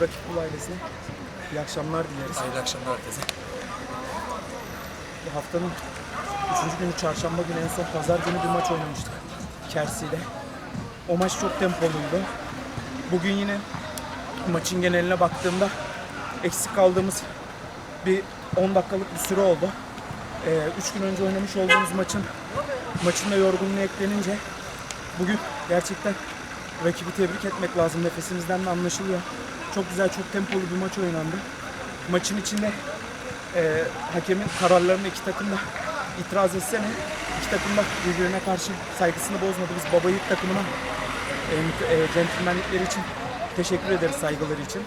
Rakip Kul ailesine iyi akşamlar dileriz. Hayırlı akşamlar herkese. Bu haftanın üçüncü günü çarşamba günü en son pazar günü bir maç oynamıştık. Kersi'yle. O maç çok tempoluydu. Bugün yine maçın geneline baktığımda eksik kaldığımız bir 10 dakikalık bir süre oldu. 3 gün önce oynamış olduğumuz maçın maçın da yorgunluğu eklenince bugün gerçekten rakibi tebrik etmek lazım. Nefesimizden de anlaşılıyor. Çok güzel, çok tempolu bir maç oynandı. Maçın içinde e, hakemin kararlarına iki takım da itiraz etse ne, iki takım da birbirine karşı saygısını bozmadı. Biz Baba Yiğit takımına e, e, için teşekkür ederiz saygıları için.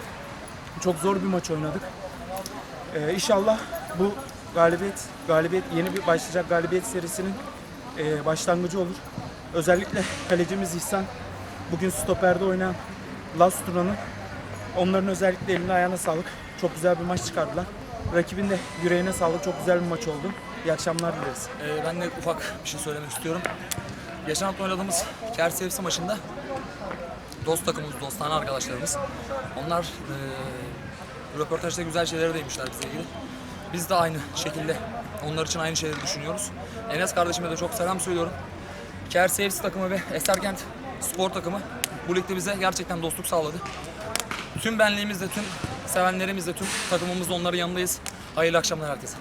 Çok zor bir maç oynadık. E, inşallah bu galibiyet, galibiyet yeni bir başlayacak galibiyet serisinin e, başlangıcı olur. Özellikle kalecimiz İhsan, bugün stoperde oynayan Las Tuna'nın Onların özellikle eline ayağına sağlık. Çok güzel bir maç çıkardılar. Rakibin de yüreğine sağlık. Çok güzel bir maç oldu. İyi akşamlar dileriz. Ee, ben de ufak bir şey söylemek istiyorum. Geçen hafta oynadığımız Kersi maçında dost takımımız, dostane arkadaşlarımız. Onlar e, röportajda güzel şeylere değmişler bize ilgili. Biz de aynı şekilde onlar için aynı şeyleri düşünüyoruz. Enes kardeşime de çok selam söylüyorum. Kersi takımı ve Eserkent spor takımı bu ligde bize gerçekten dostluk sağladı. Tüm benliğimizle, tüm sevenlerimizle, tüm takımımızla onların yanındayız. Hayırlı akşamlar herkese.